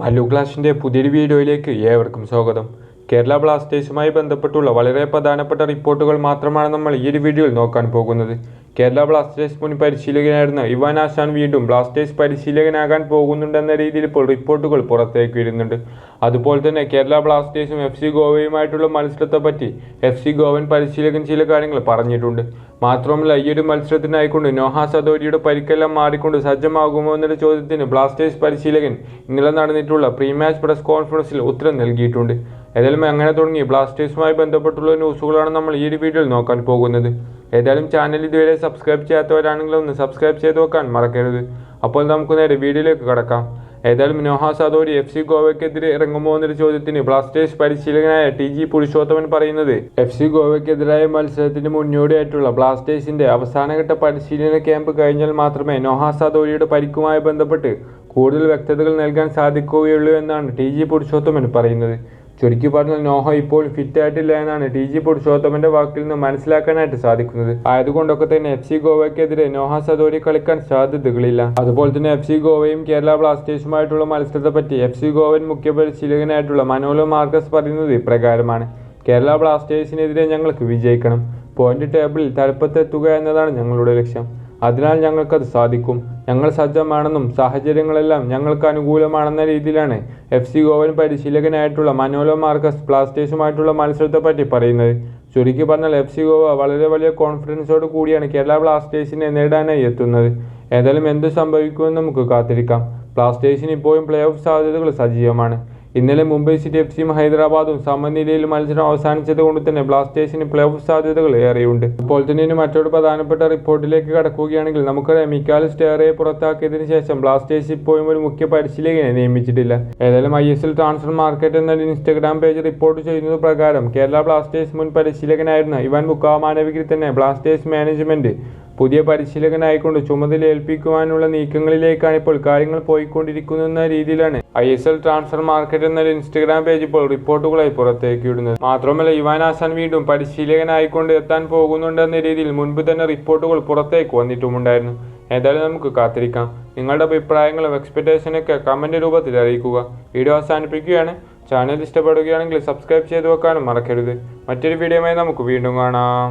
മല്ലു ക്ലാസിന്റെ പുതിയൊരു വീഡിയോയിലേക്ക് ഏവർക്കും സ്വാഗതം. കേരള ബ്ലാസ്റ്റേഴ്സുമായി ബന്ധപ്പെട്ടുള്ള വളരെ പ്രധാനപ്പെട്ട റിപ്പോർട്ടുകൾ മാത്രമാണ് നമ്മൾ ഈ ഒരു വീഡിയോയിൽ നോക്കാൻ പോകുന്നത്. കേരള ബ്ലാസ്റ്റേഴ്സ് മുൻ പരിശീലകനായിരുന്ന ഇവാൻ ആശാൻ വീണ്ടും ബ്ലാസ്റ്റേഴ്സ് പരിശീലകനാകാൻ പോകുന്നുണ്ടെന്ന രീതിയിൽ ഇപ്പോൾ റിപ്പോർട്ടുകൾ പുറത്തേക്ക് വരുന്നുണ്ട്. അതുപോലെ തന്നെ കേരള ബ്ലാസ്റ്റേഴ്സും എഫ് സി ഗോവയുമായിട്ടുള്ള മത്സരത്തെ പറ്റി എഫ് സി ഗോവൻ പരിശീലകൻ ചില കാര്യങ്ങൾ പറഞ്ഞിട്ടുണ്ട്. മാത്രമല്ല ഈ ഒരു മത്സരത്തിനായിക്കൊണ്ട് നോഹ സദോരിയുടെ പരിക്കെല്ലാം മാറിക്കൊണ്ട് സജ്ജമാകുമോ എന്നൊരു ചോദ്യത്തിന് ബ്ലാസ്റ്റേഴ്സ് പരിശീലകൻ ഇന്നലെ നടന്നിട്ടുള്ള പ്രീ മാച്ച് പ്രസ് കോൺഫറൻസിൽ ഉത്തരം നൽകിയിട്ടുണ്ട്. ഏതായാലും അങ്ങനെ തുടങ്ങി. ബ്ലാസ്റ്റേഴ്സുമായി ബന്ധപ്പെട്ടുള്ള ന്യൂസുകളാണ് നമ്മൾ ഈ ഒരു വീഡിയോയിൽ നോക്കാൻ പോകുന്നത്. ഏതായാലും ചാനൽ ഇതുവരെ സബ്സ്ക്രൈബ് ചെയ്യാത്തവരാണെങ്കിൽ ഒന്ന് സബ്സ്ക്രൈബ് ചെയ്ത് നോക്കാൻ മറക്കരുത്. അപ്പോൾ നമുക്ക് നേരെ വീഡിയോയിലേക്ക് കടക്കാം. ഏതായാലും നോഹ സാദോരി എഫ് സി ഗോവയ്ക്കെതിരെ ഇറങ്ങുമോ എന്നൊരു ചോദ്യത്തിന് ബ്ലാസ്റ്റേഴ്സ് പരിശീലകനായ ടി ജി പുരുഷോത്തമൻ പറയുന്നത് എഫ് സി ഗോവയ്ക്കെതിരായ മത്സരത്തിന് മുന്നോടിയായിട്ടുള്ള ബ്ലാസ്റ്റേഴ്സിന്റെ അവസാനഘട്ട പരിശീലന ക്യാമ്പ് കഴിഞ്ഞാൽ മാത്രമേ നോഹ സാദോരിയുടെ പരിക്കുമായി ബന്ധപ്പെട്ട് കൂടുതൽ വ്യക്തതകൾ നൽകാൻ സാധിക്കുകയുള്ളൂ എന്നാണ് ടി ജി പുരുഷോത്തമൻ പറയുന്നത്. ചുരുക്കി പറഞ്ഞാൽ നോഹ ഇപ്പോൾ ഫിറ്റ് ആയിട്ടില്ല എന്നാണ് ടി ജി പുരുഷോത്തമന്റെ വാക്കിൽ നിന്ന് മനസ്സിലാക്കാനായിട്ട് സാധിക്കുന്നത്. ആയതുകൊണ്ടൊക്കെ തന്നെ എഫ് സി ഗോവയ്ക്കെതിരെ നോഹ സദോരി കളിക്കാൻ സാധ്യതകളില്ല. അതുപോലെ തന്നെ എഫ് സി ഗോവയും കേരള ബ്ലാസ്റ്റേഴ്സുമായിട്ടുള്ള മത്സരത്തെ പറ്റി എഫ് സി ഗോവൻ മുഖ്യ പരിശീലകനായിട്ടുള്ള മനോലോ മാർക്കസ് പറയുന്നത് ഇപ്രകാരമാണ്. കേരള ബ്ലാസ്റ്റേഴ്സിനെതിരെ ഞങ്ങൾക്ക് വിജയിക്കണം. പോയിന്റ് ടേബിളിൽ തലപ്പത്തെത്തുക എന്നതാണ് ഞങ്ങളുടെ ലക്ഷ്യം. അതിനാൽ ഞങ്ങൾക്കത് സാധിക്കും. ഞങ്ങൾ സജ്ജമാണെന്നും സാഹചര്യങ്ങളെല്ലാം ഞങ്ങൾക്ക് അനുകൂലമാണെന്ന രീതിയിലാണ് എഫ് സി ഗോവൻ പരിശീലകനായിട്ടുള്ള മനോലോ മാർക്കസ് ബ്ലാസ്റ്റേഴ്സുമായിട്ടുള്ള മത്സരത്തെപ്പറ്റി പറയുന്നത്. ചുരുക്കി പറഞ്ഞാൽ എഫ് സി ഗോവ വളരെ വലിയ കോൺഫിഡൻസോട് കൂടിയാണ് കേരള ബ്ലാസ്റ്റേഴ്സിനെ നേടാനായി എത്തുന്നത്. ഏതായാലും എന്ത് സംഭവിക്കുമെന്ന് നമുക്ക് കാത്തിരിക്കാം. ബ്ലാസ്റ്റേഴ്സിന് ഇപ്പോഴും പ്ലേ ഓഫ് സാധ്യതകൾ സജീവമാണ്. ഇന്നലെ മുംബൈ സിറ്റി എഫ് സിയും ഹൈദരാബാദും സമനിലയിൽ മത്സരം അവസാനിച്ചത് കൊണ്ട് തന്നെ ബ്ലാസ്റ്റേഴ്സിന് പ്ലേ ഓഫ് സാധ്യതകൾ ഏറെയുണ്ട്. ഇപ്പോൾ തന്നെ ഇനി മറ്റൊരു പ്രധാനപ്പെട്ട റിപ്പോർട്ടിലേക്ക് കടക്കുകയാണെങ്കിൽ നമുക്കറിയാം മിക്കാൽ സ്റ്റേറയെ പുറത്താക്കിയതിനു ശേഷം ബ്ലാസ്റ്റേഴ്സ് ഇപ്പോഴും ഒരു മുഖ്യ പരിശീലകനെ നിയമിച്ചിട്ടില്ല. ഏതായാലും I S L transfer market എന്ന ഇൻസ്റ്റഗ്രാം പേജ് റിപ്പോർട്ട് ചെയ്യുന്നത് പ്രകാരം കേരള ബ്ലാസ്റ്റേഴ്സ് മുൻ പരിശീലകനായിരുന്ന ഇവാൻ മുക്കാമാനവികിൽ തന്നെ ബ്ലാസ്റ്റേഴ്സ് മാനേജ്മെന്റ് പുതിയ പരിശീലകനായിക്കൊണ്ട് ചുമതല ഏൽപ്പിക്കുവാനുള്ള നീക്കങ്ങളിലേക്കാണ് ഇപ്പോൾ കാര്യങ്ങൾ പോയിക്കൊണ്ടിരിക്കുന്ന രീതിയിലാണ് I S L transfer market എന്ന ഇൻസ്റ്റഗ്രാം പേജ് ഇപ്പോൾ റിപ്പോർട്ടുകളായി പുറത്തേക്ക് വിടുന്നത് മാത്രമല്ല യുവാൻ ആസാൻ വീണ്ടും പരിശീലകനായിക്കൊണ്ട് എത്താൻ പോകുന്നുണ്ടെന്ന രീതിയിൽ മുൻപ് തന്നെ റിപ്പോർട്ടുകൾ പുറത്തേക്ക് വന്നിട്ടുമുണ്ടായിരുന്നു. ഏതായാലും നമുക്ക് കാത്തിരിക്കാം. നിങ്ങളുടെ അഭിപ്രായങ്ങളും എക്സ്പെക്ടേഷനൊക്കെ കമന്റ് രൂപത്തിൽ അറിയിക്കുക. വീഡിയോ അവസാനിപ്പിക്കുകയാണ്. ചാനൽ ഇഷ്ടപ്പെടുകയാണെങ്കിൽ സബ്സ്ക്രൈബ് ചെയ്ത് വെക്കാനും മറക്കരുത്. മറ്റൊരു വീഡിയോയുമായി നമുക്ക് വീണ്ടും കാണാം.